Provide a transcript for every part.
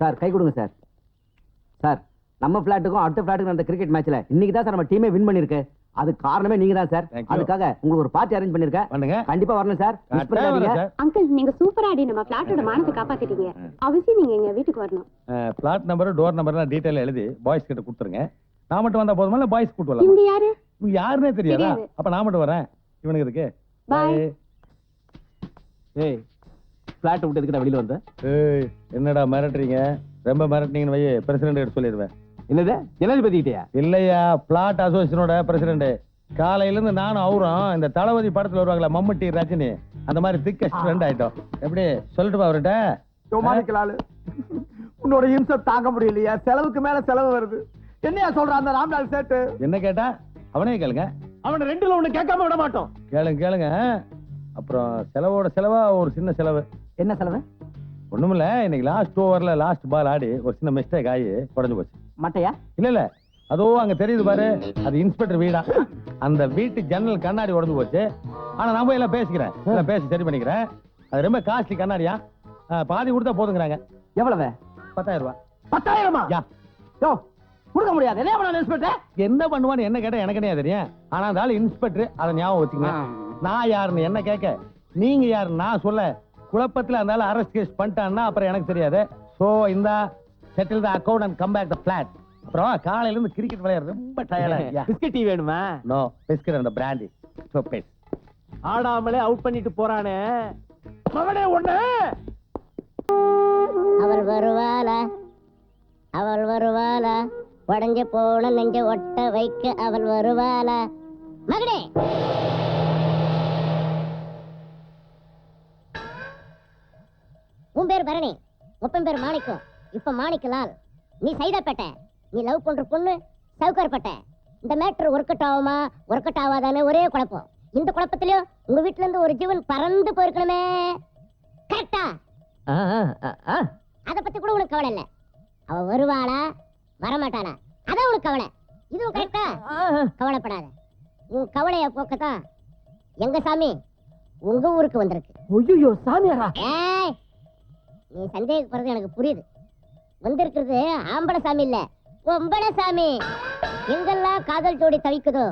Sir கை கொடுங்க sir. Sir நம்ம பிளாட்டுக்கும் அடுத்த பிளாட்டுக்கும் நடந்த கிரிக்கெட் மேட்ச்ல இன்னைக்கு தான் சார் நம்ம டீமே வின் பண்ணிருக்கு அது காரணமே நீங்க தான் சார். அதுக்காக உங்களுக்கு ஒரு பார்ட்டி அரேஞ்ச் பண்ணிருக்கேன் பண்ணுங்க. கண்டிப்பா வரணும் சார். மிஸ் பண்ணாதீங்க அங்கிள் நீங்க சூப்பரா ஆடி நம்ம பிளாட்டோட மானத்தை காப்பாத்திட்டீங்க. அவசியம் நீங்க எங்க வீட்டுக்கு வரணும். பிளாட் நம்பர் டோர் நம்பர்லாம் டீடைல் எழுதி பாய்ஸ் கிட்ட கொடுத்துருங்க. நான் மட்டும் வந்தா போதுமா? இல்ல பாய்ஸ் கூட்டு வரலாம்? இவங்க யாரு? இவங்க யாருன்னே தெரியாதா. அப்ப நான் மட்டும் வரேன். இவனுக்கு இருக்கு Bye. ஏய் பிளாட் விட்டு எதுக்குடா வெளியில வந்த? ஏய் என்னடா மிரட்டுறீங்க? ரொம்ப மிரட்டினீங்கன்னு வை பிரசிடண்ட் எடுத்து சொல்லிடுவேன். என்னது? ஜனாதிபதி கிட்டயா இல்லையா பிளாட் அசோசியேஷனோட பிரசிடண்ட் காலையில இருந்து நானும் அவரும் இந்த தளபதி படத்துல வருவாங்களா மம்முட்டி ரஜினி அந்த மாதிரி திக்கஸ்ட் ஃப்ரெண்ட் ஆயிட்டோம். எப்படி? சொல்லிட்டு அவர்கிட்ட? சோமானிக்கலாளு உன்னோட இம்சை தாங்க முடியலையா செலவுக்கு மேல செலவு வருது. என்னையா சொல்ற அந்த ராம்லால் சேட்டு? என்ன கேட்டா? அவனே கேளுங்க. அவன ரெண்டுல ஒண்ணு கேட்காம விட மாட்டோம். கேளுங்க கேளுங்க. அப்புறம் செலவோட செலவா ஒரு சின்ன செலவு. என்ன செலவு? ஒண்ணுமில்ல இன்னைக்கு லாஸ்ட் ஓவர்ல லாஸ்ட் பால் ஆடி ஒரு சின்ன மிஸ்டேக் ஆகி உடஞ்சு போச்சு. மட்டையா? இல்ல இல்ல. அதோ அங்க தெரியுது பாரு அது இன்ஸ்பெக்டர் வீடா. அந்த வீட்டு ஜன்னல் கண்ணாடி உடஞ்சு போச்சு. ஆனா நான் போய் எல்லாம் பேசிக்கிறேன். எல்லாம் பேசி சரி பண்ணிக்கிறேன். அது ரொம்ப காஸ்ட்லி கண்ணாடியா? பாதி கொடுத்தா போதுங்கிறாங்க. எவ்வளவு? பத்தாயிரம் ரூபாய் பத்தாயிரமா? யா. யோ கொடுக்க முடியாது. என்ன பண்ண இன்ஸ்பெக்டர் என்ன பண்ணுவான்னு என்ன கேட்டா எனக்கு என்ன தெரியும். ஆனா அந்த ஆளு இன்ஸ்பெக்டர் அதை ஞாபகம் வச்சுங்க நான் யாருன்னு என்ன கேட்க? நீங்க யாரு நான் சொல்ல. குழப்பத்துல ஆளு அரெஸ்ட் கேஸ் பண்ணிட்டான்னா அப்புறம் எனக்கு தெரியாது. சோ இந்த settle the account and come back the flat அப்புறம் காலையில இருந்து கிரிக்கெட் விளையாட ரொம்ப டயர்டா பிஸ்கட் டீ வேணுமா? நோ பிஸ்கட் அந்த பிராண்டி சோ பேஸ் ஆடாமலே அவுட் பண்ணிட்டு போறானே. மகனே ஒண்ணு! அவள் வருவாளா? அவள் வருவாளா? உடஞ்ச போன நெஞ்ச ஒட்ட வைக்க அவள் வருவாளா? மகனே! பேர் பரணி ஒப்பன் பேர் மாணிக்கம். இப்ப மாணிக்கலால் நீ சைதாப்பேட்டை நீ லவ் பண்ற பொண்ணு சவுக்கார்பேட்டை இந்த மேட்ரு ஒர்க் அவுட் ஆகுமா ஒர்க் அவுட் ஒரே குழப்பம். இந்த குழப்பத்திலயும் உங்க வீட்டுல இருந்து ஒரு ஜீவன் பறந்து போயிருக்கணுமே. கரெக்டா அத பத்தி கூட உனக்கு கவலை இல்ல. அவ வருவாளா? வரமாட்டாளா? அதான் உனக்கு கவலை. இதுவும் கரெக்டா கவலைப்படாத. உன் கவலைய போக்கத்தான் எங்க சாமி உங்க ஊருக்கு வந்திருக்கு. ஐயோ சாமியாரா? ஏய் நீ சந்தேகப்படுறது எனக்கு புரியுது. வந்திருக்கிறது ஆம்பளை சாமி இல்ல பொம்பளை சாமி எங்கெல்லாம் காதல் ஜோடி தவிக்குதோ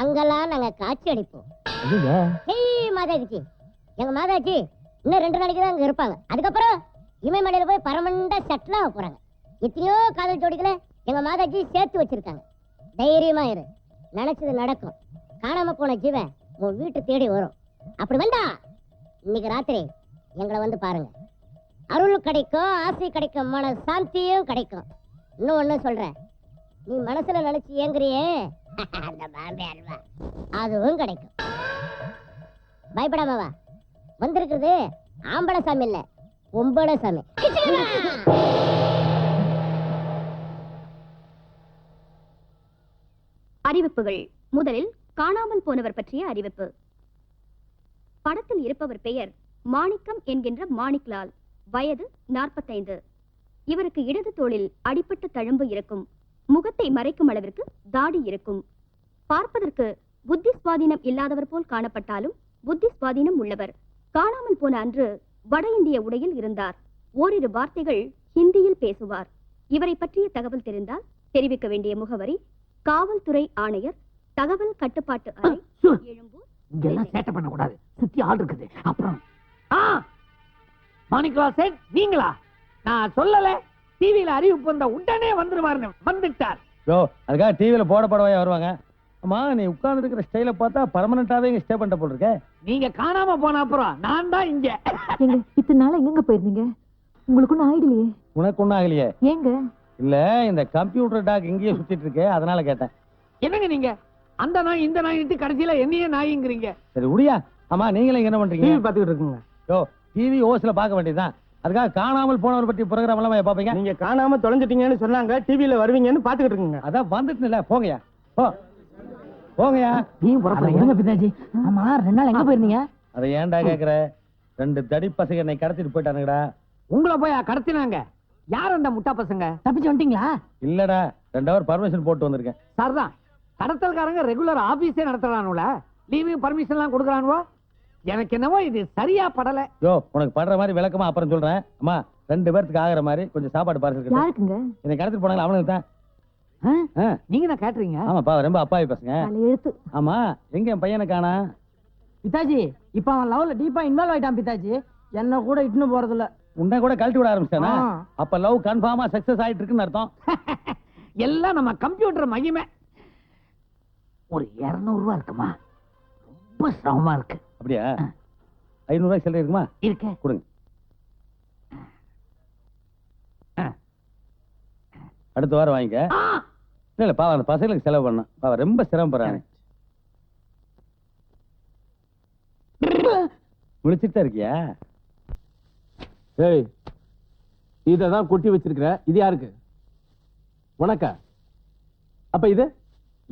அங்கெல்லாம் நாங்க காட்சி அடிப்போம் ஏய் மாதாஜி. எங்க மாதாஜி இன்னும் ரெண்டு நாளைக்கு தான் அங்க இருப்பாங்க. அதுக்கப்புறம் இமயமலையில போய் பரமண்ட செட்டில் ஆக போறாங்க எத்தனையோ காதல் ஜோடிகளை எங்க மாதாஜி சேர்த்து வச்சிருக்காங்க. தைரியமா இரு. நினைச்சது நடக்கும். காணாம போன ஜீவன் உன் வீட்டு தேடி வரும். அப்படி வந்தா இன்னைக்கு ராத்திரி எங்களை வந்து பாருங்க. அருள் கிடைக்கும் ஆசை கிடைக்கும் மன சாந்தியும் கிடைக்கும். இன்னும் ஒண்ணு சொல்றேன். நீ மனசுல நினைச்சு ஏங்குறியே? அந்த பாம்பே அல்வா. அதுவும் கிடைக்கும். பயப்படாம வா. வந்திருக்கிறது ஆம்பளை சாமி இல்ல ஒம்பளை சாமி அறிவிப்புகள். முதலில் காணாமல் போனவர் பற்றிய அறிவிப்பு. படத்தில் இருப்பவர் பெயர் மாணிக்கம் என்கின்ற மாணிக்லால். வயது நாற்பத்தைந்து. இவருக்கு இடது தோளில் அடிப்பட்ட தழும்பு இருக்கும். முகத்தை மறைக்கும் அளவிற்கு தாடி இருக்கும். பார்ப்பதற்கு புத்தி சுவாதீனம் இல்லாதவர் போல் காணப்பட்டாலும் புத்தி சுவாதீனம் உள்ளவர். காணாமல் போன அன்று வட இந்திய உடையில் இருந்தார். ஓரிரு வார்த்தைகள் ஹிந்தியில் பேசுவார். இவரை பற்றிய தகவல் தெரிந்தால் தெரிவிக்க வேண்டிய முகவரி காவல்துறை ஆணையர் தகவல் கட்டுப்பாட்டு அறை எழும்பூர் இங்கெல்லாம் சேட்டை பண்ண கூடாது சுத்தி ஆள் இருக்குது. அப்புறம் சேட் நீங்களா? நான் சொல்லல. டிவியில அறிவிப்பு வந்த உடனே வந்துருவாருன்னு வந்துட்டார். யோ அதுக்காக டிவில போட போடவே வருவாங்க? அம்மா நீ உட்கார்ந்து இருக்கிற ஸ்டைல பார்த்தா பர்மனண்டாவே இங்க ஸ்டே பண்ணிட்ட போல இருக்கே. நீங்க காணாம போன அப்புறம் நான் தான் இங்க. எங்க இத்தனை நாள் எங்கெங்க போயிருந்தீங்க? உங்களுக்கு ஒன்றும் ஆயிடலையே. உனக்கு ஒண்ணும் ஆகலையே? ஏங்க? இல்ல இந்த கம்ப்யூட்டர் டாக் இங்கேயே சுத்திட்டு இருக்கே. அதனால கேட்டேன். என்னங்க நீங்க? அந்த நாய் இந்த நாயிட்டு கடைசியில என்னையே நாய்ங்கிறீங்க. சரி உடியா. ஆமா நீங்களும் என்ன பண்றீங்க? டிவி பாத்துக்கிட்டு இருக்குங்க. யோ டிவி ஓஸ்ல பார்க்க வேண்டியதுதான். அதுக்காக காணாமல் போனவர் பற்றி ப்ரோக்ராம் எல்லாம் பாப்பீங்க நீங்க காணாம தொலைஞ்சிட்டீங்கன்னு சொன்னாங்க டிவியில வருவீங்கன்னு பாத்துக்கிட்டு இருக்குங்க. அதான் வந்துட்டுல போங்கயா போ. போங்கயா நீ பிதாஜி. ஆமா ரெண்டு நாள் எங்க போயிருந்தீங்க? அதை ஏன்டா கேக்குற? ரெண்டு தடி பசங்க என்னை கடத்திட்டு போயிட்டானுங்கடா. உங்களை போய் கடத்தினாங்க. யார் அந்த முட்டா பசங்க? தப்பிச்சு வந்துட்டீங்களா? இல்லடா ரெண்டு ஹவர் பர்மிஷன் போட்டு வந்திருக்கேன். சார் தான் கடத்தல்காரங்க ரெகுலர் ஆபீஸே நடத்துறானுல. லீவு பர்மிஷன் எல்லாம் கொடுக்குறானுவோ? எனக்கு என்னவோ இது சரியா படல. யோ உனக்கு படுற மாதிரி விளக்கமா அப்புறம் சொல்றேன். அம்மா ரெண்டு பேர்த்துக்கு ஆகுற மாதிரி கொஞ்சம் சாப்பாடு பார்சல் யாருக்குங்க? என்னை கடத்திட்டு போனாங்க அவனுக்கு தான் நீங்க தான் கேட்டுறீங்க? ஆமாப்பா ரொம்ப அப்பாவி பசங்க. எழுத்து. ஆமா எங்க என் பையனை காணா? பிதாஜி இப்ப அவன் லவ்ல டீப்பா இன்வால்வ் ஆயிட்டான் பிதாஜி. என்ன கூட இட்டுன்னு போறது இல்ல உன்னை கூட கழட்டி விட ஆரம்பிச்சானா. அப்ப லவ் கன்ஃபார்மா சக்சஸ் ஆயிட்டு இருக்குன்னு அர்த்தம். எல்லாம் நம்ம கம்ப்யூட்டர் மகிமை. ஒரு இருநூறு ரூபா இருக்குமா? ரொம்ப சிரமமா இருக்கு. அப்படியா? ஐநூறு ரூபாய் சில்லறை இருக்குமா? இருக்க. கொடுங்க. அடுத்த வாரம் வாங்கிக்க! இல்ல இல்ல பாவம் அந்த பசங்களுக்கு செலவு பண்ண பாவம் ரொம்ப சிரமப்படுறாங்க முடிச்சிட்டு தான் இருக்கியா? ஏய் இததான் கொட்டி வச்சிருக்கிற. இது யாருக்கு? உனக்கா? அப்ப இது?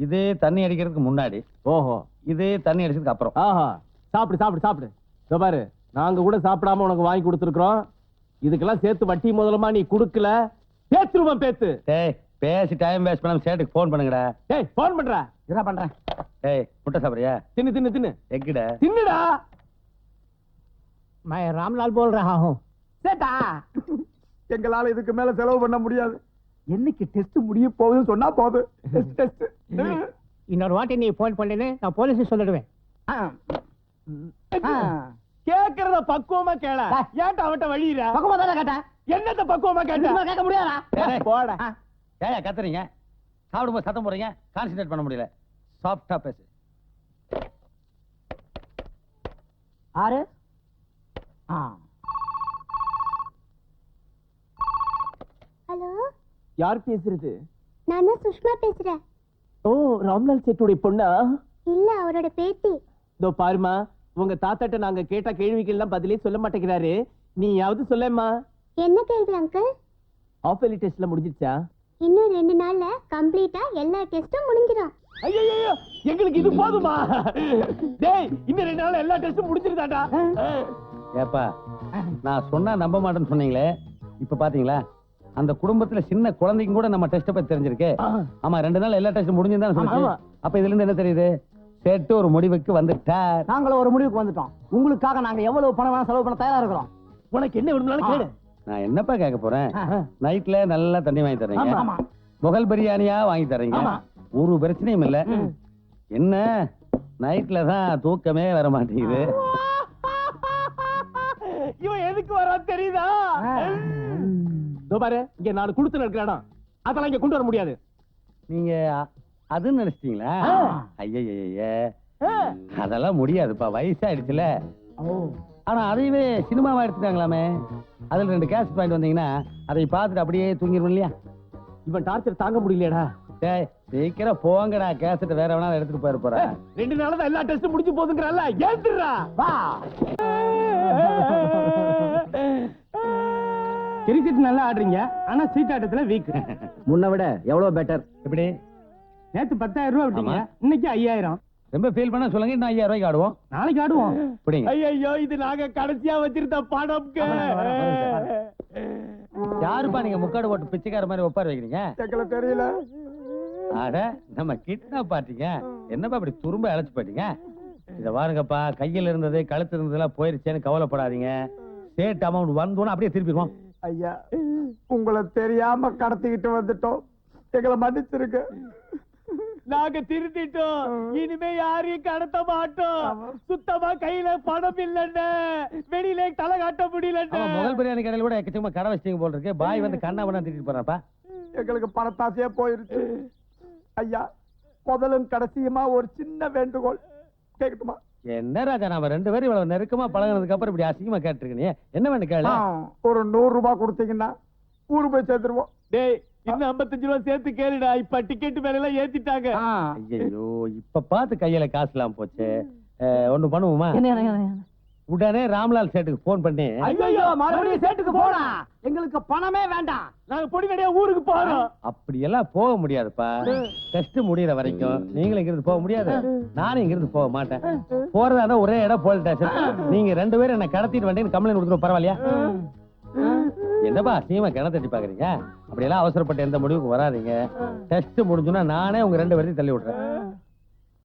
இது தண்ணி அடிக்கிறதுக்கு முன்னாடி. ஓஹோ. இது தண்ணி அடிச்சதுக்கு அப்புறம். ஆஹா. சாப்பிடு சாப்பிடு சாப்பிடு இதோ பாரு நாங்க கூட சாப்பிடாம உனக்கு வாங்கி கொடுத்துருக்கோம் இதுக்கெல்லாம் சேர்த்து வட்டி முதலமா நீ கொடுக்கல பேத்துருவன் பேத்து டேய் பேசி டைம் வேஸ்ட் பண்ணாம சேட்டுக்கு ஃபோன் பண்ணுங்கடா ஏய் போன் பண்ற என்ன பண்றேன் டேய் முட்டை சாப்பிடுறியா தின்னு தின்னு தின்னு எக்கிட தின்னுடா मैं रामलाल बोल रहा हूँ சேட்டா எங்களால இதுக்கு மேல செலவு பண்ண முடியாது என்னைக்கு டெஸ்ட் முடிய போகுதுன்னு சொன்னா போதும் டெஸ்ட் இன்னொரு வாட்டி நீ போன் பண்ணேன்னு நான் போலீஸ் சொல்லிடுவேன் கேக்குறத பக்குவமா கேள. ஏன்டா அவன்கிட்ட வழியிற? பக்கமா தானே கேட்டேன் என்னத்த பக்குவமா கேட்ட? இதுக்கு மேல கேட்க முடியாதா? டேய், போடா. ஏயா கத்துறீங்க? சாப்பிடும்போது சத்தம் போடுறீங்க? கான்சென்ட்ரேட் பண்ண முடியல. சாஃப்டா பேசு. ஆறு. ஆ. ஹலோ? யார் பேசுறது? நான் சுஷ்மா பேசுறேன். ஓ ராம்லால் சேட்டுடைய பொண்ணா? இல்ல அவரோட பேத்தி. இதோ பாருமா உங்க தாத்தாட்ட நாங்க கேட்ட கேள்விக்கெல்லாம் பதிலே சொல்ல மாட்டேங்கிறாரு. நீயாவது சொல்லேம்மா. என்ன கேள்வி அங்கிள் ஆஃப் எலி டெஸ்ட்ல முடிஞ்சிருச்சா இன்னும் ரெண்டு நாள்ல கம்ப்ளீட்டா எல்லா டெஸ்டும் முடிஞ்சிடும் ஐயோ எங்களுக்கு இது போதுமா? டேய் இன்னும் ரெண்டு நாள் எல்லா டெஸ்டும் முடிஞ்சிருதாடா ஏப்பா நான் சொன்னா நம்ப மாட்டேன்னு சொன்னீங்களே. இப்ப பாத்தீங்களா? அந்த குடும்பத்துல சின்ன குழந்தைங்க கூட நம்ம டெஸ்ட் பத்தி தெரிஞ்சிருக்கு. ஆமா ரெண்டு நாள் எல்லா டெஸ்ட் ஆமா. அப்ப இதுல இருந்து என்ன தெரியுது? சேட்டு ஒரு முடிவுக்கு வந்துட்டார். நாங்களும் ஒரு முடிவுக்கு வந்துட்டோம். உங்களுக்காக நாங்க எவ்வளவு பணம் வேணா செலவு பண்ண தயாரா இருக்கிறோம். உனக்கு என்ன வேணும்னாலும் கேளு. நான் என்னப்பா கேட்க போறேன்? நைட்ல நல்லா தண்ணி வாங்கி தர்றீங்க. ஆமா முகல் பிரியாணியா வாங்கி தர்றீங்க. ஆமா. ஒரு பிரச்சனையும் இல்ல. என்ன? நைட்ல தான் தூக்கமே வர மாட்டேங்குது. இவன் எதுக்கு வரா தெரியுதா? பாரு இங்க நான் கொடுத்து இருக்கிற இடம் அதெல்லாம் இங்க கொண்டு வர முடியாது. நீங்க அதுன்னு நினைச்சிட்டீங்களா? ஐயய்ய. அதெல்லாம் முடியாதுப்பா வயசாயிடுச்சுல. ஆனா அதையவே சினிமாவா எடுத்துட்டாங்களாமே. அதுல ரெண்டு கேஸ் பாயிண்ட் வந்தீங்கன்னா அதை பார்த்துட்டு அப்படியே தூங்கிடுவோம் இல்லையா? இவன் டார்ச்சர் தாங்க முடியலடா டேய் சீக்கிரம் போங்கடா கேசட் வேற வேணாலும் எடுத்துட்டு போறேன் ரெண்டு நாள் தான் எல்லா டெஸ்டும் முடிஞ்சு போதுங்கறல்ல ஏத்துறா வா. கிரிக்கெட் நல்லா ஆடுறீங்க ஆனா சீட்டாட்டத்துல வீக் முன்ன விட எவ்வளவு பெட்டர் எப்படி? நேத்து பத்தாயிரம் ரூபாய் விட்டீங்க. இன்னைக்கு ஐயாயிரம். ரொம்ப ஃபீல் பண்ணா சொல்லுங்க இன்னும் ஐயாயிரம் ரூபாய்க்கு ஆடுவோம். நாளைக்கு ஆடுவோம். பிடிங்க. ஐயோ இது நாங்க கடைசியா வச்சிருந்த படம்க்கு யாருப்பா நீங்க முக்காடு போட்டு பிச்சைக்கார மாதிரி ஒப்பார வைக்கிறீங்க? தெரியல. அட நம்ம கிட்னாப் பாத்தீங்க என்னப்பா இப்படி துரும்ப அழைச்சு போயிட்டீங்க? இத பாருங்கப்பா கையில இருந்தது கழுத்து இருந்ததெல்லாம் போயிருச்சேன்னு கவலைப்படாதீங்க. சேட் அமௌண்ட் வந்தோன்னு அப்படியே திருப்பிடுவோம். ஐயா உங்களை தெரியாம கடத்திக்கிட்டு வந்துட்டோம். எங்களை மன்னிச்சிருக்க நாங்க திருத்திட்டோம். இனிமே யாரையும் கடத்த மாட்டோம். சுத்தமா கையில பணம் இல்லன்னு வெளியில தலை காட்ட முடியலன்னு ஆமா முதல் பிரியாணி கடையில கூட எக்கச்சக்கமா கடை வச்சிட்டீங்க போல இருக்கு. பாய் வந்து கண்ணா பண்ணா திட்டிட்டு போறாப்பா எங்களுக்கு பணத்தாசையே போயிருச்சு. ஐயா முதலும் கடைசியுமா ஒரு சின்ன வேண்டுகோள். கேட்கட்டுமா என்ன ராஜா நாம ரெண்டு பேரும் இவ்வளவு நெருக்கமா பழகுனதுக்கு அப்புறம் இப்படி அசிங்கமா கேட்டிருக்கீங்க என்ன வேணும் கேளு. ஒரு நூறு ரூபாய் கொடுத்தீங்கன்னா ஊரு போய் சேர்த்துருவோம். டேய் இன்னும் 55 ரூபா சேர்த்து கேளுடா. இப்ப டிக்கெட் மேல எல்லாம் ஏத்திட்டாங்க ஐயோ இப்ப பார்த்து கையில காசு இல்லாம போச்சு ஒண்ணு பண்ணுவோமா? உடனே ராம்லால் சேட்டுக்கு போன் பண்ணி. ஐயோ மறுபடியும் சேட்டுக்கு போடா. எங்களுக்கு பணமே வேண்டாம். நாங்க பொடி கடையா ஊருக்கு போறோம். அப்படி எல்லாம் போக முடியாதுப்பா. டெஸ்ட் முடியற வரைக்கும் நீங்களும் இங்கிருந்து போக முடியாது. நானும் இங்கிருந்து போக மாட்டேன். போறதா ஒரே இடம் போலீஸ் ஸ்டேஷன் நீங்க ரெண்டு பேரும் என்ன கடத்திட்டு வந்தீங்கன்னு கம்ப்ளைண்ட் கொடுத்துருவோம் பரவாயில்லையா? என்னப்பா சீமா கிணறு தட்டி பாக்குறீங்க? அப்படி எல்லாம் அவசரப்பட்டு எந்த முடிவுக்கு வராதீங்க. டெஸ்ட் முடிஞ்சுன்னா நானே உங்க ரெண்டு பேரையும் தள்ளி விடுறேன்